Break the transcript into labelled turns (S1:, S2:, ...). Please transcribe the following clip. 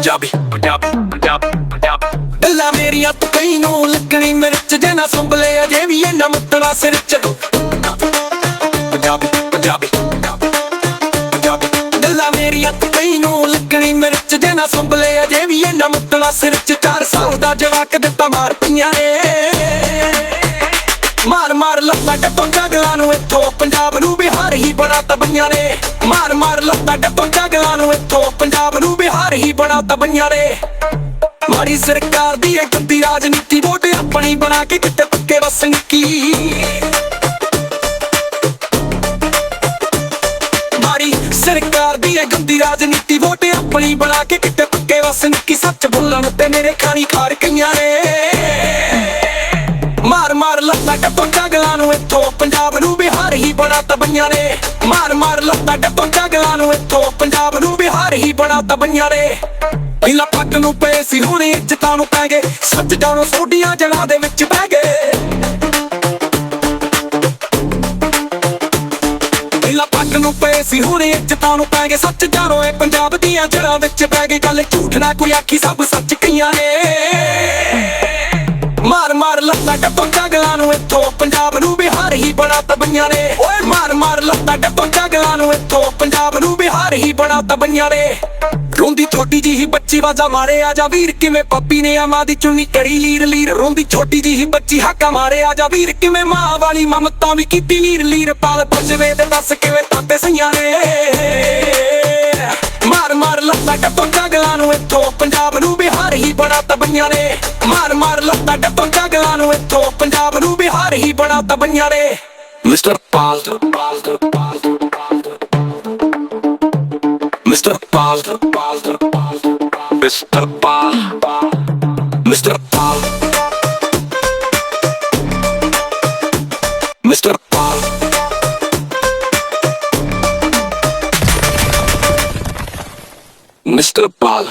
S1: ਪੰਜਾਬੀ ਪੰਜਾਬੀ ਪੰਜਾਬੀ ਪੰਜਾਬੀ। ਗੱਲਾਂ ਮੇਰੀਆਂ ਤੂੰ ਕਈ ਨੂੰ ਲੱਗਣੀ ਮਿਰਚ ਜੇ ਨਾ ਸੰਭਲੇ ਅਜੇ ਵੀ ਇਹਨਾਂ ਮੁੱਤਣਾ ਸਿਰ ਚ। ਪੰਜਾਬੀ ਪੰਜਾਬੀ ਪੰਜਾਬੀ। ਗੱਲਾਂ ਮੇਰੀਆਂ ਤੂੰ ਕਈ ਨੂੰ ਲੱਗਣੀ ਮਿਰਚ ਜੇ ਸੰਭਲੇ ਅਜੇ ਵੀ ਇਹਨਾਂ ਮੁੱਤਣਾ ਸਿਰ ਚ। 4 ਸਾਲ ਦਾ ਜਵਾਕ ਦਿੱਤਾ ਮਾਰ ਪਈਆਂ ਨੇ। ਮਾਰ ਮਾਰ ਲੱਤਾਂ ਟੱਪਾਂ ਗਲਾਂ ਨੂੰ ਇੱਥੋਂ, ਪੰਜਾਬ ਨੂੰ ਬਿਹਾਰ ਹੀ ਬਣਾਤਾ ਤਬੀਆਂ ਨੇ। ਮਾਰ ਮਾਰ ਲੱਤਾਂ ਟੱਪਾਂ ਗਲਾਂ ਨੂੰ ਇੱਥੋਂ ਪੰਜਾਬ ਨੂੰ ਬਿਹਾਰ ਹੀ ਬਣਾਤਾ ਬਈਆਂ ਨੇ। ਮਾੜੀ ਸਰਕਾਰ ਦੀ ਇਹ ਗੰਦੀ ਰਾਜਨੀਤੀ ਵੋਟ ਆਪਣੀ ਬਣਾ ਕੇ ਕਿਤੇ ਪੱਕੇ ਵਸਣ ਕੀ ਮਾੜੀ ਸਰਕਾਰ ਦੀ ਇਹ ਗੰਦੀ ਰਾਜਨੀਤੀ ਵੋਟ ਆਪਣੀ ਬਣਾ ਕੇ ਕਿਤੇ ਪੱਕੇ ਵਸਣ ਕੀ ਸੱਚ ਬੋਲਣ ਤੇ ਮੇਰੇ ਖਾਣੀ ਖਾਰ ਕਈਆਂ ਨੇ। ਲੱਤਾਂ ਟੱਪਾਂ ਗਲਾਂ ਨੂੰ ਇੱਥੋਂ। ਪੰਜਾਬ ਨੂੰ ਬਿਹਾਰ ਹੀ ਬਣਾਤਾ ਬਈਆਂ ਨੇ। ਮਾਰ ਮਾਰ ਲੱਤਾਂ ਟੱਪਾਂ ਗਲਾਂ ਨੂੰ ਇੱਥੋਂ। ਪੰਜਾਬ ਨੂੰ ਬਿਹਾਰ ਹੀ ਬਣਾਤਾ ਬਈਆਂ ਨੇ। ਪਹਿਲਾਂ ਪੱਟ ਨੂੰ ਪਏ ਸੀ, ਹੁਣ ਇੱਜ਼ਤਾਂ ਨੂੰ ਪੈ ਗਏ। ਸੱਚ ਜਾਣੋ ਸੋਡੀਆਂ ਜੜਾਂ ਦੇ ਵਿੱਚ ਬਹਿ ਗਏ। ਪਹਿਲਾਂ ਪੱਟ ਨੂੰ ਪਏ ਸੀ, ਹੁਣ ਇੱਜ਼ਤਾਂ ਨੂੰ ਪੈ ਗਏ। ਸੱਚ ਜਾਣੋ, ਇਹ ਪੰਜਾਬ ਦੀਆਂ ਜੜਾਂ ਵਿੱਚ ਬਹਿ ਗਏ। ਗੱਲ ਝੂਠ ਨਾ ਕੋਈ ਆਖੀ, ਸਭ ਸੱਚ ਕਈਆਂ ਨੇ। ਮਾਰ ਮਾਰ ਲੱਤਾਂ ਟੱਪਾਂ ਗਲਾਂ ਨੂੰ ਇੱਥੋਂ ਪੰਜਾਬ ਨੂੰ ਬਿਹਾਰ ਹੀ ਬਣਾਤਾ ਬਈਆਂ ਨੇ। ਓਏ ਮਾਰ ਮਾਰ ਲੱਤਾਂ ਟੱਪਾਂ ਗਲਾਂ ਨੂੰ ਇੱਥੋਂ ਪੰਜਾਬ ਨੂੰ ਬਿਹਾਰ ਹੀ ਬਣਾਤਾ ਬਈਆਂ ਨੇ। ਰੋਂਦੀ ਛੋਟੀ ਜੀ ਹੀ ਬੱਚੀ ਵਾਜਾ ਮਾਰੇ ਆ ਜਾ ਵੀਰ, ਕਿਵੇਂ ਪੱਪੀ ਨੇ ਆਵਾਂ ਦੀ ਚੁੰਨੀ ਕਰੀ ਲੀਰ ਲੀਰ। ਰੋਂਦੀ ਛੋਟੀ ਜੀ ਹੀ ਬੱਚੀ ਹਾਕਾ ਮਾਰੇ ਆ ਜਾ ਵੀਰ, ਕਿਵੇਂ ਮਾਂ ਵਾਲੀ ਮਮਤਾ ਵੀ ਕੀਤੀ ਲੀਰ ਲੀਰ। ਪਾਲ ਪੁੱਛਵੇ ਤੇ ਦੱਸ ਕਿਵੇਂ ਤਾਤੇ ਸਈਆਂ ਨੇ। ਮਾਰ ਮਾਰ ਲੱਤਾਂ ਟੱਪਾਂ ਗਲਾਂ ਨੂੰ ਇੱਥੋਂ ਪੰਜਾਬ ਨੂੰ ਬਿਹਾਰ ਹੀ ਬਣਾ ਤਬਈਆਂ ਨੇ। ਮਾਰ ਮਾਰ ਲੱਤਾਂ ਟੱਪਾਂ ਗਲਾਂ ਨੂੰ ਇੱਥੋਂ। ਪੰਜਾਬ ਨੂੰ ਬਿਹਾਰ ਹੀ ਬਣਾਤਾ ਬਈਆਂ ਨੇ। Mister Pal Pal Pal mister Pal Pal mister Pal. Mister Pal. Mister Pal. Mister Pal.